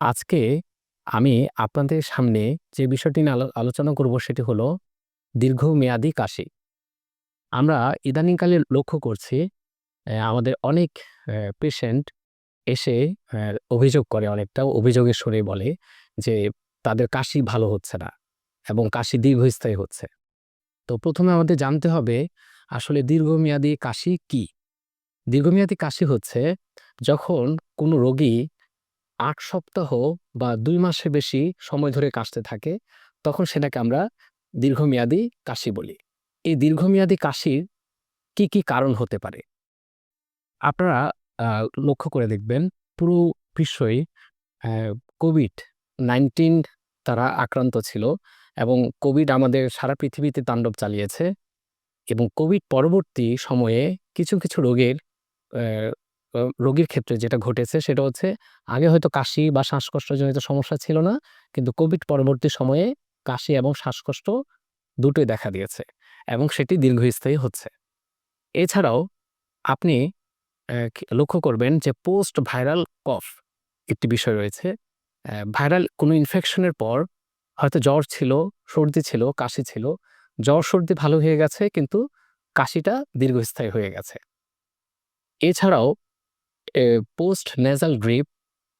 আজকে আমি আপনাদের সামনে যে বিষয়টি নিয়ে আলো, আলোচনা করব সেটি হলো দীর্ঘমেয়াদী কাশি। আমরা ইদানিংকালে লক্ষ্য করছি আমাদের অনেক পেশেন্ট এসে অভিযোগ করে অনেকটা, অভিযোগের সুরে বলে যে তাদের কাশি ভালো হচ্ছে না এবং কাশি দীর্ঘস্থায়ী হচ্ছে। তো প্রথমে আমাদের জানতে হবে, আসলে দীর্ঘমেয়াদী কাশি কী? দীর্ঘমেয়াদী কাশি হচ্ছে যখন কোনো রোগী ৮ সপ্তাহ বা দুই মাসের বেশি সময় ধরে কাশতে থাকে, তখন সেটাকে আমরা দীর্ঘমেয়াদী কাশি বলি। এই দীর্ঘমেয়াদী কাশির কী, কী কারণ হতে পারে? আপনারা লক্ষ্য করে দেখবেন পুরো বিশ্বই কোভিড-19 দ্বারা আক্রান্ত ছিল এবং কোভিড আমাদের সারা পৃথিবীতে তাণ্ডব চালিয়েছে এবং কোভিড পরবর্তী সময়ে কিছু, কিছু রোগের রোগীর ক্ষেত্রে যেটা ঘটেছে সেটা হচ্ছে আগে হয়তো কাশি বা শ্বাসকষ্টজনিত সমস্যা ছিল না। কিন্তু কোভিড পরবর্তী সময়ে কাশি এবং শ্বাসকষ্ট দুটোই দেখা দিয়েছে এবং সেটি দীর্ঘস্থায়ী হচ্ছে। এছাড়াও আপনি লক্ষ্য করবেন যে পোস্ট ভাইরাল কফ একটি বিষয় রয়েছে। ভাইরাল কোনো ইনফেকশনের পর হয়তো জ্বর ছিল, সর্দি ছিল, কাশি ছিল। জ্বর, সর্দি ভালো হয়ে গেছে কিন্তু কাশিটা দীর্ঘস্থায়ী হয়ে গেছে। এছাড়াও পোস্ট নেজাল ড্রিপ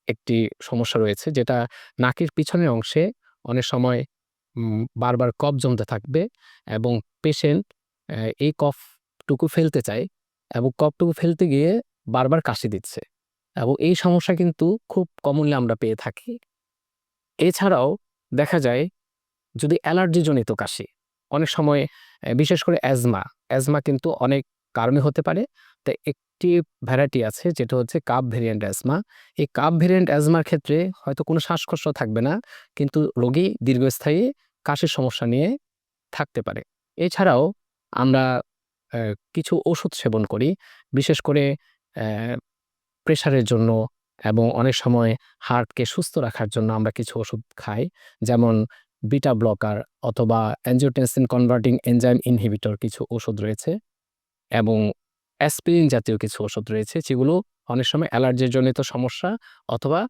একটি সমস্যা রয়েছে যেটা নাকের পিছনের অংশে অনেক সময় বারবার কফ জমতে থাকবে এবং পেশেন্ট এই কফটুকু ফেলতে চায় এবং কফটুকু ফেলতে গিয়ে বারবার কাশি দিচ্ছে এবং এই সমস্যা কিন্তু খুব কমনলি আমরা পেয়ে থাকি। এছাড়াও দেখা যায় যদি অ্যালার্জিজনিত কাশি, অনেক সময় বিশেষ করে অ্যাজমা, অ্যাজমা কিন্তু অনেক কারণে হতে পারে। তো একটি ভ্যারাইটি আছে, যেটা হচ্ছে কাপ ভেরিয়েন্ট অ্যাজমা। এই কাপ ভেরিয়েন্ট অ্যাজমার ক্ষেত্রে হয়তো কোনো শ্বাসকষ্ট থাকবে না, কিন্তু রোগী দীর্ঘস্থায়ী কাশির সমস্যা নিয়ে থাকতে পারে। এছাড়াও আমরা কিছু ওষুধ সেবন করি। বিশেষ করে প্রেশারের জন্য এবং অনেক সময় হার্টকে সুস্থ রাখার জন্য আমরা কিছু ওষুধ খাই। যেমন বিটা ব্লকার অথবা অ্যাঞ্জিওটেনসিন কনভার্টিং এনজাইম ইনহিবিটর কিছু ওষুধ রয়েছে এবং অ্যাসপিরিন জাতীয় কিছু ওষুধ রয়েছে যেগুলো অনেক সময় অ্যালার্জির অ্যালার্জিজনিত সমস্যা অথবা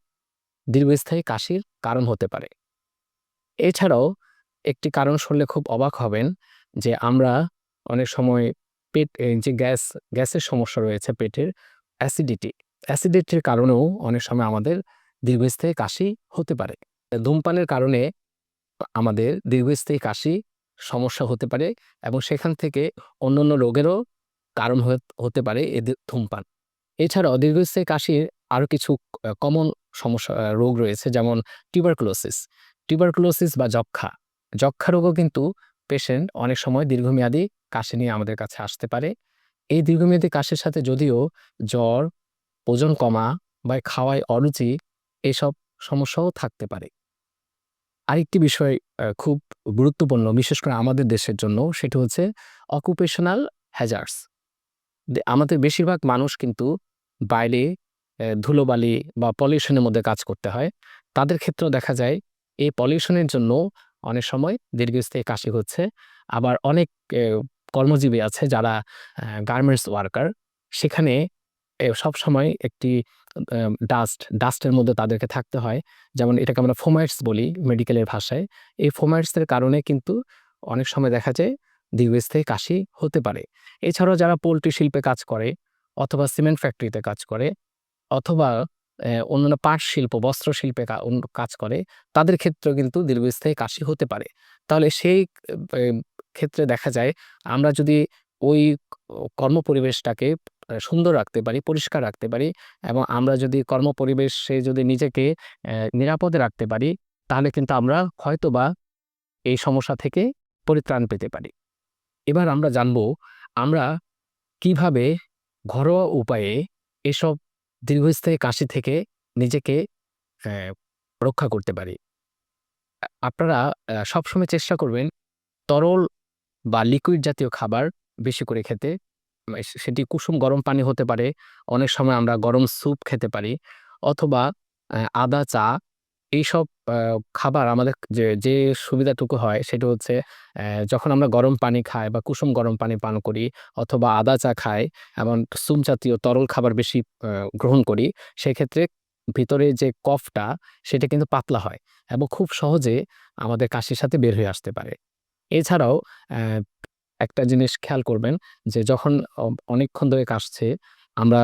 দীর্ঘস্থায়ী কাশির কারণ হতে পারে। এছাড়াও একটি কারণ শুনলে খুব অবাক হবেন যে আমরা অনেক সময় পেট যে গ্যাস, গ্যাসের সমস্যা রয়েছে পেটের অ্যাসিডিটি, অ্যাসিডিটির কারণেও অনেক সময় আমাদের দীর্ঘস্থায়ী কাশি হতে পারে। ধূমপানের কারণে আমাদের দীর্ঘস্থায়ী কাশি সমস্যা হতে পারে এবং সেখান থেকে অন্যান্য রোগেরও কারণ হতে পারে এদের ধূমপান। এছাড়াও দীর্ঘস্থায়ী কাশির আরও কিছু কমন সমস্যা রোগ রয়েছে যেমন টিউবারকুলোসিস, টিউবারকুলোসিস বা যক্ষ্মা। যক্ষ্মা রোগও কিন্তু পেশেন্ট অনেক সময় দীর্ঘমেয়াদী কাশি নিয়ে আমাদের কাছে আসতে পারে। এই দীর্ঘমেয়াদী কাশির সাথে যদিও জ্বর, ওজন কমা বা খাওয়ায় অরুচি এসব সমস্যাও থাকতে পারে। আরেকটি বিষয় খুব গুরুত্বপূর্ণ বিশেষ করে আমাদের দেশের জন্য সেটি হচ্ছে অকুপেশনাল হ্যাজার্ডস। আমাদের বেশিরভাগ মানুষ কিন্তু বাইরে ধুলোবালি বা পলিউশনের মধ্যে কাজ করতে হয়। তাদের ক্ষেত্রেও দেখা যায় এই পলিউশনের জন্য অনেক সময় দীর্ঘস্থায়ী কাশি হচ্ছে। আবার অনেক কর্মজীবী আছে যারা গার্মেন্টস ওয়ার্কার সেখানে সব সময় একটি ডাস্ট, ডাস্টের মধ্যে তাদেরকে থাকতে হয়। যেমন এটাকে আমরা ফোমাইটস বলি মেডিকেলের ভাষায়। এই ফোমাইটসের কারণে কিন্তু অনেক সময় দেখা যায় দীর্ঘস্থায়ী কাশি হতে পারে। এছাড়াও যারা পোল্ট্রি শিল্পে কাজ করে অথবা সিমেন্ট ফ্যাক্টরিতে কাজ করে অথবা অন্যান্য পাট শিল্প, বস্ত্র শিল্পে কাজ করে তাদের ক্ষেত্রেও কিন্তু দীর্ঘস্থায়ী কাশি হতে পারে। তাহলে সেই ক্ষেত্রে দেখা যায় আমরা যদি ওই কর্মপরিবেশটাকে সুন্দর রাখতে পারি, পরিষ্কার রাখতে পারি এবং আমরা যদি কর্মপরিবেশে যদি নিজেকে নিরাপদে রাখতে পারি তাহলে কিন্তু আমরা হয়তোবা এই সমস্যা থেকে পরিত্রাণ পেতে পারি। এবার আমরা জানব, আমরা কীভাবে ঘরোয়া উপায়ে এসব দীর্ঘস্থায়ী কাশি থেকে নিজেকে রক্ষা করতে পারি। আপনারা সবসময় চেষ্টা করবেন তরল বা লিকুইড জাতীয় খাবার বেশি করে খেতে। সেটি কুসুম গরম পানি হতে পারে। অনেক সময় আমরা গরম স্যুপ খেতে পারি, অথবা আদা, চা এইসব খাবার আমাদের যে, যে সুবিধাটুকু হয় সেটা হচ্ছে যখন আমরা গরম পানি খাই বা কুসুম গরম পানি পান করি অথবা আদা চা খাই এবং সুম জাতীয় তরল খাবার বেশি গ্রহণ করি সেক্ষেত্রে ভিতরে যে কফটা সেটা কিন্তু পাতলা হয় এবং খুব সহজে আমাদের কাশির সাথে বের হয়ে আসতে পারে। এছাড়াও একটা জিনিস খেয়াল করবেন যে যখন অনেকক্ষণ ধরে কাশছে আমরা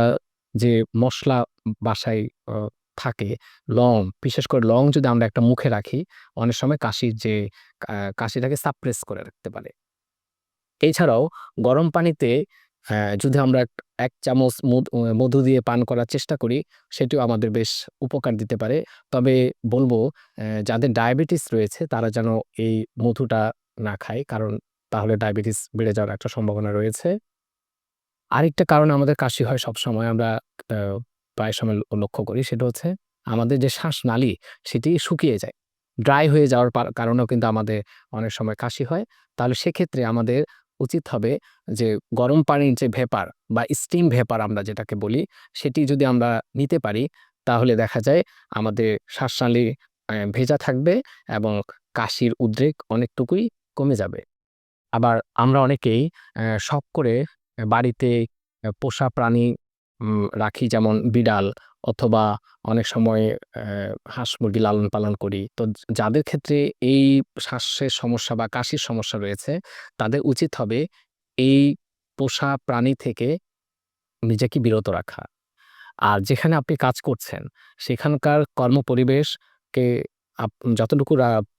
যে মশলা বাসায় থাকে লং, বিশেষ করে লং যদি আমরা একটা মুখে রাখি অনেক সময় কাশির যে কাশিটাকে সাপ্রেস করে রাখতে পারে। এছাড়াও গরম পানিতে যদি আমরা এক চামচ মধু দিয়ে পান করার চেষ্টা করি সেটিও আমাদের বেশ উপকার দিতে পারে। তবে বলব যাদের ডায়াবেটিস রয়েছে তারা যেন এই মধুটা না খায়। কারণ তাহলে ডায়াবেটিস বেড়ে যাওয়ার একটা সম্ভাবনা রয়েছে। আরেকটা কারণে আমাদের কাশি হয় সবসময় আমরা আ প্রায় সময় লক্ষ্য করি সেটা হচ্ছে আমাদের যে শ্বাসনালী সেটি শুকিয়ে যায়। ড্রাই হয়ে যাওয়ার কারণেও কিন্তু আমাদের অনেক সময় কাশি হয়। তাহলে সেক্ষেত্রে আমাদের উচিত হবে যে গরম পানির যে ভেপার বা স্টিম ভেপার আমরা যেটাকে বলি, সেটি যদি আমরা নিতে পারি, তাহলে দেখা যায় আমাদের শ্বাসনালী ভেজা থাকবে এবং কাশির উদ্রেক অনেকটুকুই কমে যাবে। আবার আমরা অনেকেই শখ করে বাড়িতে পোষা প্রাণী রাখি যেমন বিড়াল অথবা অনেক সময় হাঁস-মুরগি লালন-পালন করি। তো যাদের ক্ষেত্রে এই শ্বাসের সমস্যা বা কাশির সমস্যা রয়েছে, তাদের উচিত হবে এই পোষা প্রাণী থেকে নিজেকে বিরত রাখা। আর যেখানে আপনি কাজ করছেন, সেখানকার কর্মপরিবেশকে আপ, যতটুকু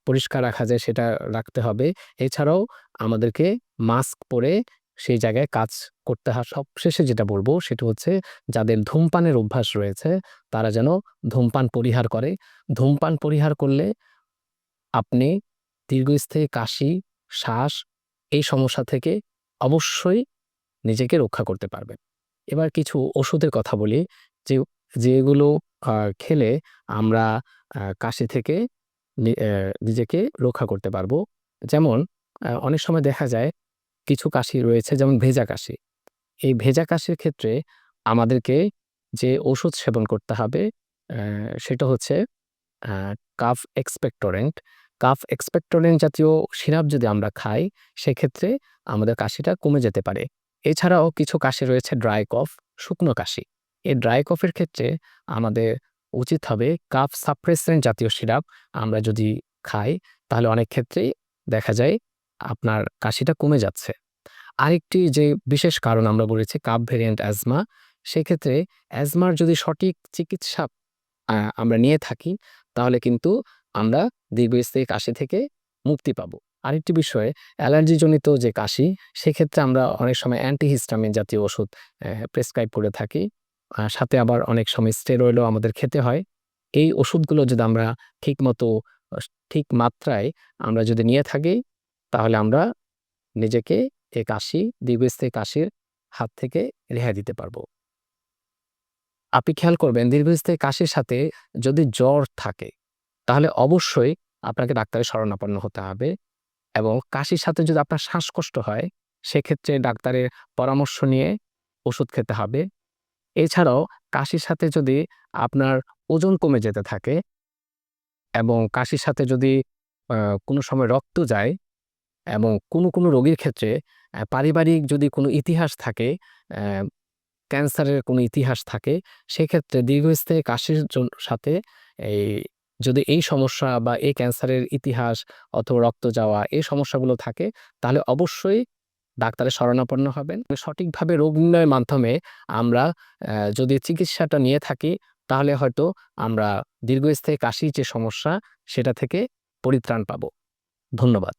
পরিষ্কার রাখা যায় সেটা রাখতে হবে। এছাড়াও আমাদেরকে মাস্ক পরে সেই জায়গায় কাজ করতে হয়। সবশেষে যেটা বলব সেটা হচ্ছে যাদের ধূমপানের অভ্যাস রয়েছে তারা যেন ধূমপান পরিহার করে। ধূমপান পরিহার করলে আপনি দীর্ঘস্থায়ী কাশি, শ্বাস এই সমস্যা থেকে অবশ্যই নিজেকে রক্ষা করতে পারবেন। এবার কিছু ওষুধের কথা বলি যে যেগুলো খেলে আমরা কাশি থেকে নিজেকে রক্ষা করতে পারব। যেমন অনেক সময় দেখা যায় কিছু কাশি রয়েছে যেমন ভেজা কাশি। এই ভেজা কাশির ক্ষেত্রে আমাদেরকে যে ওষুধ সেবন করতে হবে সেটা হচ্ছে কাফ এক্সপেক্টরেন্ট। কাফ এক্সপেক্টরেন্ট জাতীয় সিরাপ যদি আমরা খাই সেক্ষেত্রে আমাদের কাশিটা কমে যেতে পারে। এছাড়াও কিছু কাশি রয়েছে ড্রাই কফ, শুকনো কাশি। এই ড্রাই কফের ক্ষেত্রে আমাদের উচিত হবে কাফ সাপ্রেসেন্ট জাতীয় সিরাপ আমরা যদি খাই তাহলে অনেক ক্ষেত্রেই দেখা যায় আপনার কাশিটা কমে যাচ্ছে। আরেকটি যে বিশেষ কারণ আমরা বলেছি, কাপ ভেরিয়েন্ট অ্যাজমা, সেক্ষেত্রে অ্যাজমার যদি সঠিক চিকিৎসা আমরা নিয়ে থাকি, তাহলে কিন্তু আমরা দীর্ঘস্থায়ী কাশি থেকে মুক্তি পাবো। আরেকটি বিষয়ে, অ্যালার্জিজনিত যে কাশি, সেক্ষেত্রে আমরা অনেক সময় অ্যান্টিহিস্টামিন জাতীয় ওষুধ প্রেসক্রাইব করে থাকি। সাথে আবার অনেক সময় স্টেরয়েডও আমাদের খেতে হয়। এই ওষুধগুলো যদি আমরা ঠিকমতো ঠিক মাত্রায় আমরা যদি নিয়ে থাকি তাহলে আমরা নিজেকে এ কাশি, দীর্ঘস্থায়ী কাশির হাত থেকে রেহাই দিতে পারব। আপনি খেয়াল করবেন দীর্ঘস্থায়ী কাশির সাথে যদি জ্বর থাকে তাহলে অবশ্যই আপনাকে ডাক্তারের শরণাপন্ন হতে হবে এবং কাশির সাথে যদি আপনার শ্বাসকষ্ট হয় সেক্ষেত্রে ডাক্তারের পরামর্শ নিয়ে ওষুধ খেতে হবে। এছাড়াও কাশির সাথে যদি আপনার ওজন কমে যেতে থাকে এবং কাশির সাথে যদি কোনো সময় রক্ত যায় এবং কোনো, কোনো রোগীর ক্ষেত্রে পারিবারিক যদি কোনো ইতিহাস থাকে ক্যান্সারের কোনো ইতিহাস থাকে সেক্ষেত্রে দীর্ঘস্থায়ী কাশির সাথে এই যদি এই সমস্যা বা এই ক্যান্সারের ইতিহাস অথবা রক্ত যাওয়া এই সমস্যাগুলো থাকে তাহলে অবশ্যই ডাক্তারের শরণাপন্ন হবেন। সঠিকভাবে রোগ নির্ণয়ের মাধ্যমে আমরা যদি চিকিৎসাটা নিয়ে থাকি তাহলে হয়তো আমরা দীর্ঘস্থায়ী কাশির যে সমস্যা সেটা থেকে পরিত্রাণ পাবো। ধন্যবাদ।